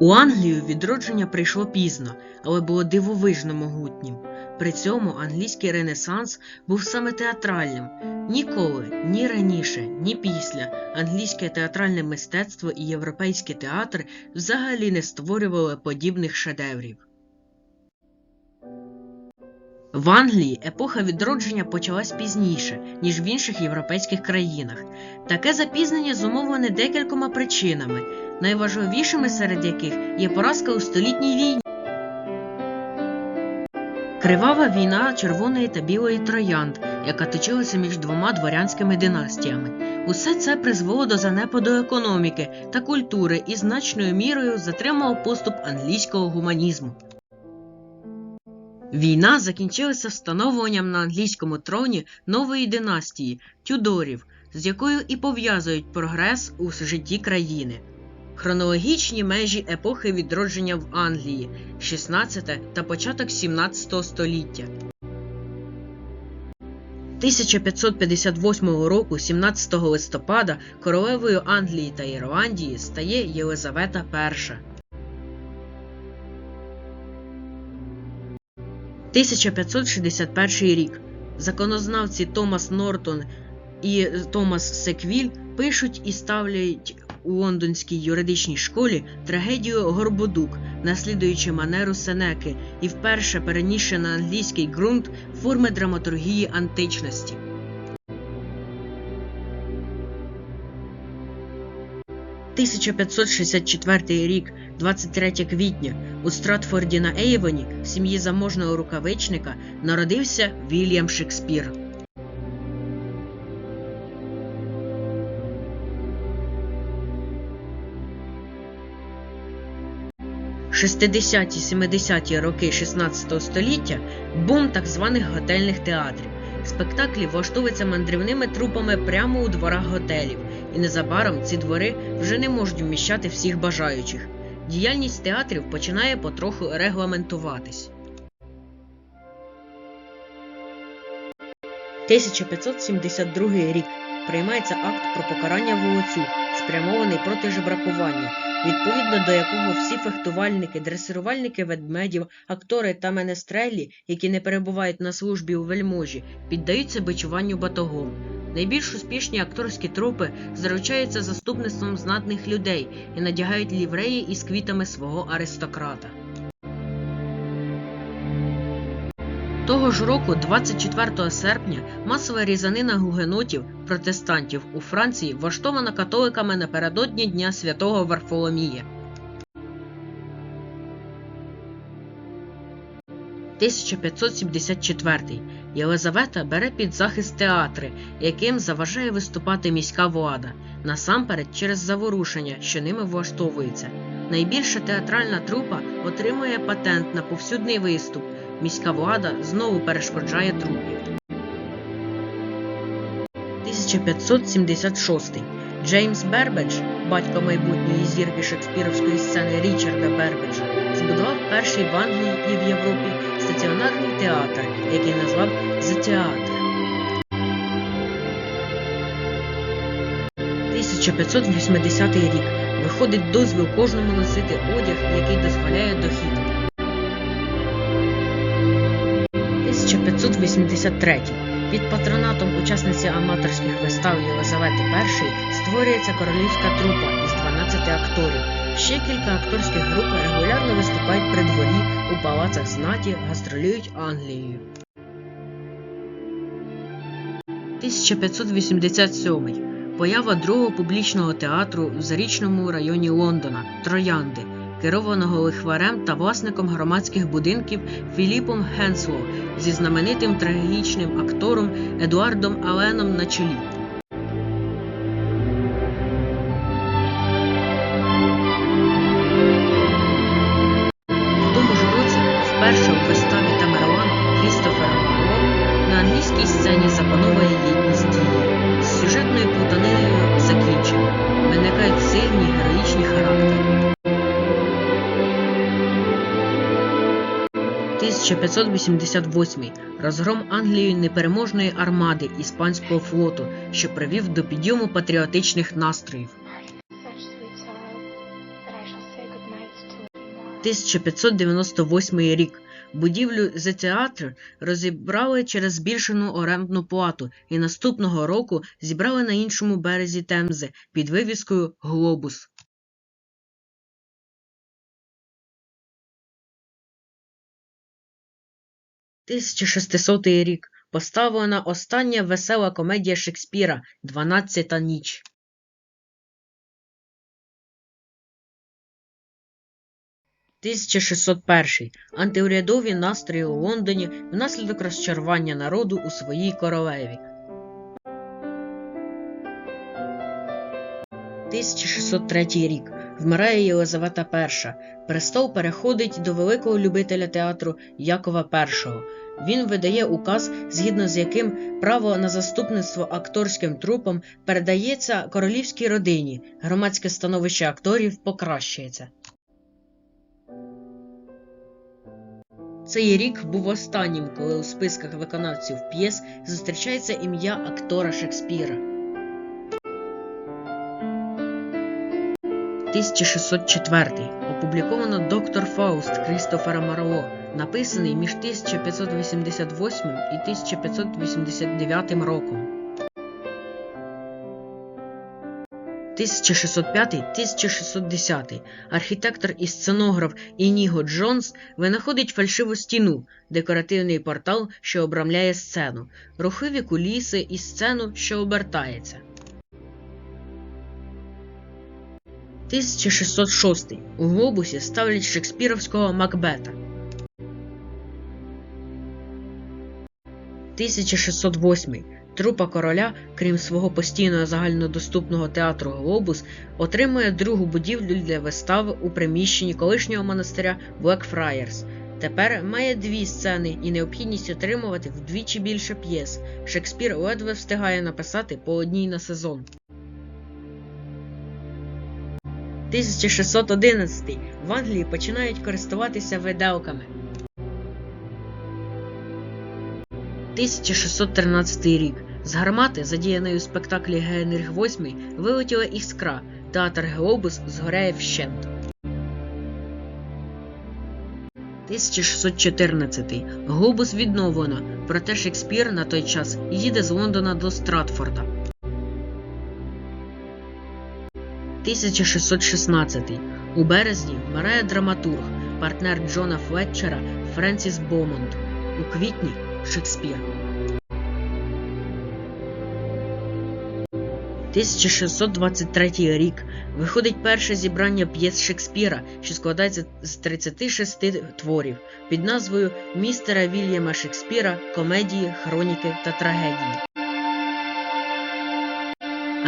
У Англію відродження прийшло пізно, але було дивовижно могутнім. При цьому англійський ренесанс був саме театральним. Ніколи, ні раніше, ні після англійське театральне мистецтво і європейський театр взагалі не створювали подібних шедеврів. В Англії епоха відродження почалась пізніше, ніж в інших європейських країнах. Таке запізнення зумовлене декількома причинами, найважливішими серед яких є поразка у столітній війні. Кривава війна червоної та білої троянд, яка точилася між двома дворянськими династіями. Усе це призвело до занепаду економіки та культури і значною мірою затримало поступ англійського гуманізму. Війна закінчилася встановленням на англійському троні нової династії Тюдорів, з якою і пов'язують прогрес у житті країни. Хронологічні межі епохи відродження в Англії 16 та початок 17 століття. 1558 року, 17 листопада, королевою Англії та Ірландії стає Єлизавета І. 1561 рік. Законознавці Томас Нортон і Томас Секвіль пишуть і ставлять у лондонській юридичній школі трагедію Горбодук, наслідуючи манеру Сенеки, і вперше перенісши на англійський ґрунт форми драматургії античності. «1564 рік, 23 квітня, у Стратфорді на Ейвоні, в сім'ї заможного рукавичника, народився Вільям Шекспір. – 60-70-ті роки 16 століття бум так званих готельних театрів. Спектаклі влаштовуються мандрівними трупами прямо у дворах готелів, і незабаром ці двори вже не можуть вміщати всіх бажаючих. Діяльність театрів починає потроху регламентуватись. 1572 рік приймається акт про покарання волоцюг, спрямований проти жебракування, відповідно до якого всі фехтувальники, дресирувальники ведмедів, актори та менестрелі, які не перебувають на службі у вельможі, піддаються бичуванню батогом. Найбільш успішні акторські трупи заручаються заступництвом знатних людей і надягають лівреї із квітами свого аристократа. Того ж року, 24 серпня, масова різанина гугенотів, протестантів у Франції влаштована католиками напередодні Дня Святого Варфоломія. 1574 Єлизавета бере під захист театри, яким заважає виступати міська влада, насамперед через заворушення, що ними влаштовується. Найбільша театральна трупа отримує патент на повсюдний виступ. Міська влада знову перешкоджає трупі. 1576 Джеймс Бербедж, батько майбутньої зірки шекспіровської сцени Річарда Бербеджа, збудував перший в Англії і в Європі стаціонарний театр, який назвав «The Theatre». 1580 рік виходить дозвіл кожному носити одяг, який дозволяє дохід. 1583 під патронатом учасниці аматорських вистав Єлизавети І створюється королівська трупа із 12 акторів. Ще кілька акторських груп регулярно виступають при дворі у палацах знаті, гастролюють Англією. 1587 Поява другого публічного театру в зарічному районі Лондона Троянди, керованого лихварем та власником громадських будинків Філіпом Генсло зі знаменитим трагічним актором Едуардом Аленом на чолі. В тому ж році вперше у виставі 1588 розгром Англією непереможної армади іспанського флоту, що привів до підйому патріотичних настроїв. Such sweet sorrow that I shall say good night to 1598 рік. Будівлю The Theatre розібрали через збільшену орендну плату і наступного року зібрали на іншому березі Темзи під вивіскою Глобус. 1600 рік. Поставлена остання весела комедія Шекспіра «Дванадцята ніч». 1601. Антиурядові настрої у Лондоні внаслідок розчарування народу у своїй королеві. 1603 рік. Вмирає Єлизавета І. Престол переходить до великого любителя театру Якова І. Він видає указ, згідно з яким право на заступництво акторським трупам передається королівській родині. Громадське становище акторів покращується. Цей рік був останнім, коли у списках виконавців п'єс зустрічається ім'я актора Шекспіра. 1604. Опубліковано Доктор Фауст Крістофера Марло, написаний між 1588 і 1589 роком. 1605-1610 архітектор і сценограф Ініго Джонс винаходить фальшиву стіну, декоративний портал, що обрамляє сцену, рухливі куліси і сцену, що обертається. 1606 у глобусі ставлять шекспіровського Макбета. 1608 трупа короля, крім свого постійного загальнодоступного театру Глобус, отримує другу будівлю для вистави у приміщенні колишнього монастиря Blackfriars. Тепер має дві сцени і необхідність отримувати вдвічі більше п'єс. Шекспір ледве встигає написати по одній на сезон. 1611 в Англії починають користуватися виделками. 1613 рік. З гармати, задіяної у спектаклі Генріх VIII, вилетіла іскра. Театр Глобус згоряє вщент. 1614. Глобус відновлено, проте Шекспір на той час їде з Лондона до Стратфорда. 1616. У березні вмирає драматург, партнер Джона Флетчера Френсіс Бомонд. У квітні Шекспір. 1623 рік виходить перше зібрання п'єс Шекспіра, що складається з 36 творів під назвою Містера Вільяма Шекспіра, комедії, хроніки та трагедії.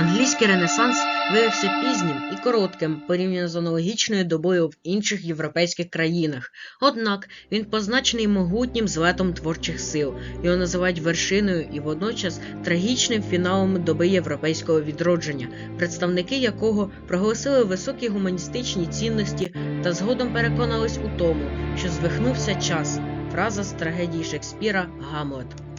Англійський ренесанс виявився пізнім і коротким порівняно з аналогічною добою в інших європейських країнах. Однак він позначений могутнім злетом творчих сил. Його називають вершиною і водночас трагічним фіналом доби європейського відродження, представники якого проголосили високі гуманістичні цінності та згодом переконались у тому, що звихнувся час. Фраза з трагедії Шекспіра Гамлет.